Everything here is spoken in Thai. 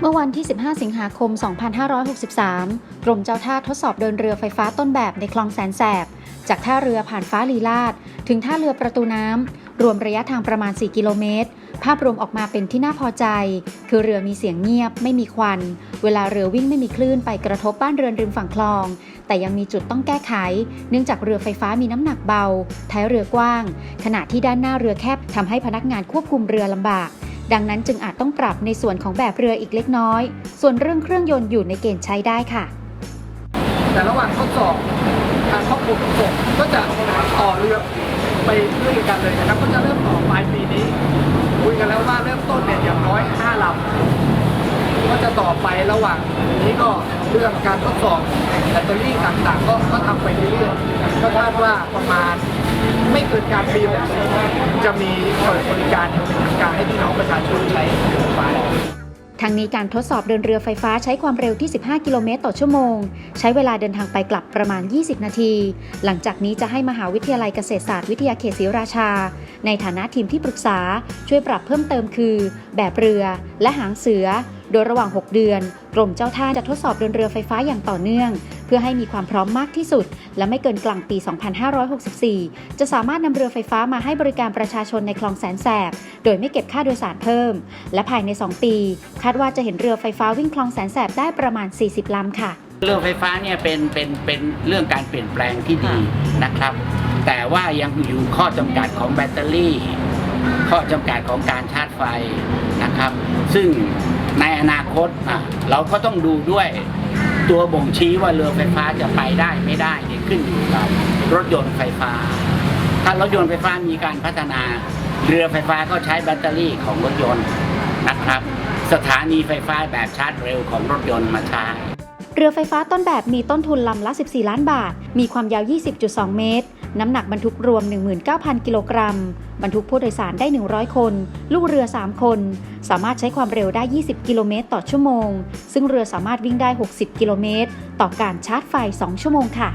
เมื่อวันที่ 15 สิงหาคม 2563 กรมเจ้าท่าทดสอบเดินเรือไฟฟ้าต้นแบบในคลองแสนแสบ จากท่าเรือผ่านฟ้าลีลาด ถึงท่าเรือประตูน้ำ รวมระยะทางประมาณ 4 กิโลเมตร ภาพรวมออกมาเป็นที่น่าพอใจ คือเรือมีเสียงเงียบ ไม่มีควัน เวลาเรือวิ่งไม่มีคลื่นไปกระทบบ้านเรือนริมฝั่งคลอง แต่ยังมีจุดต้องแก้ไข เนื่องจากเรือไฟฟ้ามีน้ำหนักเบา ท้ายเรือกว้าง ขณะที่ด้านหน้าเรือแคบทำให้พนักงานควบคุมเรือลำบาก ดังนั้นจึงอาจต้องปรับในส่วนของแบบเรืออีกเล็กน้อย ส่วนเรื่องเครื่องยนต์อยู่ในเกณฑ์ใช้ได้ค่ะ แต่ระหว่างทดสอบการครอบคุมขนส่งก็จะต่อเรือ ไปเรื่อยกันเลยนะครับ ก็จะเริ่มต่อปลายปีนี้คุยกันแล้วว่าเริ่มต้นเนี่ยอย่างน้อย5ลำก็จะต่อไประหว่างนี้ก็เรื่องการทดสอบแบตเตอรี่ต่างๆ ก็ก็ทำไปเรื่อยๆก็คาดว่าประมาณไม่เกินการปีเนี่ยจะมีเปิดบริการอย่างเป็นทางการให้พี่น้องประชาชนใช้ไฟฟ้า ทางนี้การทดสอบเดินเรือไฟฟ้าใช้ความเร็วที่ 15 กิโลเมตรต่อชั่วโมง ใช้เวลาเดินทางไปกลับประมาณ 20 นาที หลังจากนี้จะให้มหาวิทยาลัยเกษตรศาสตร์วิทยาเขตศรีราชา ในฐานะทีมที่ปรึกษา ช่วยปรับเพิ่มเติมคือ แบบเรือ และหางเสือ โดยระหว่าง 6 เดือน กรมเจ้าท่าจะทดสอบเดินเรือไฟฟ้าอย่างต่อเนื่อง เพื่อให้มีความพร้อมมากที่สุด และไม่เกินกลางปี 2564 จะสามารถนำเรือไฟฟ้ามาให้บริการประชาชนในคลองแสนแสบ โดยไม่เก็บค่าโดยสารเพิ่ม และภายใน 2 ปี คาดว่าจะเห็นเรือไฟฟ้าวิ่งคลองแสนแสบได้ประมาณ 40ลำค่ะ เรื่องไฟฟ้าเนี่ยเป็นเป็นเป็นเรื่องการเปลี่ยนแปลงที่ดีนะครับ แต่ว่ายังอยู่ข้อจำกัดของแบตเตอรี่ ข้อจำกัดของการชาร์จไฟนะครับ ซึ่ง ในอนาคตอะเราก็ต้องดูด้วยตัวบ่งชี้ว่าเรือไฟฟ้าจะไปได้ไม่ได้เนี่ยขึ้นอยู่กับรถยนต์ไฟฟ้า ถ้ารถยนต์ไฟฟ้ามีการพัฒนา เรือไฟฟ้าก็ใช้แบตเตอรี่ของรถยนต์นะครับ สถานีไฟฟ้าแบบชาร์จเร็วของรถยนต์มาใช้เรือไฟฟ้าต้นแบบมีต้นทุนลำละ 14 ล้านบาท มีความยาว 20.2 เมตร น้ำหนักบรรทุกรวม 19,000 กิโลกรัม บรรทุกผู้โดยสารได้ 100 คน ลูกเรือ 3 คน สามารถใช้ความเร็วได้ 20 กิโลเมตรต่อชั่วโมง ซึ่งเรือสามารถวิ่งได้ 60 กิโลเมตร ต่อการชาร์จไฟ 2 ชั่วโมงค่ะ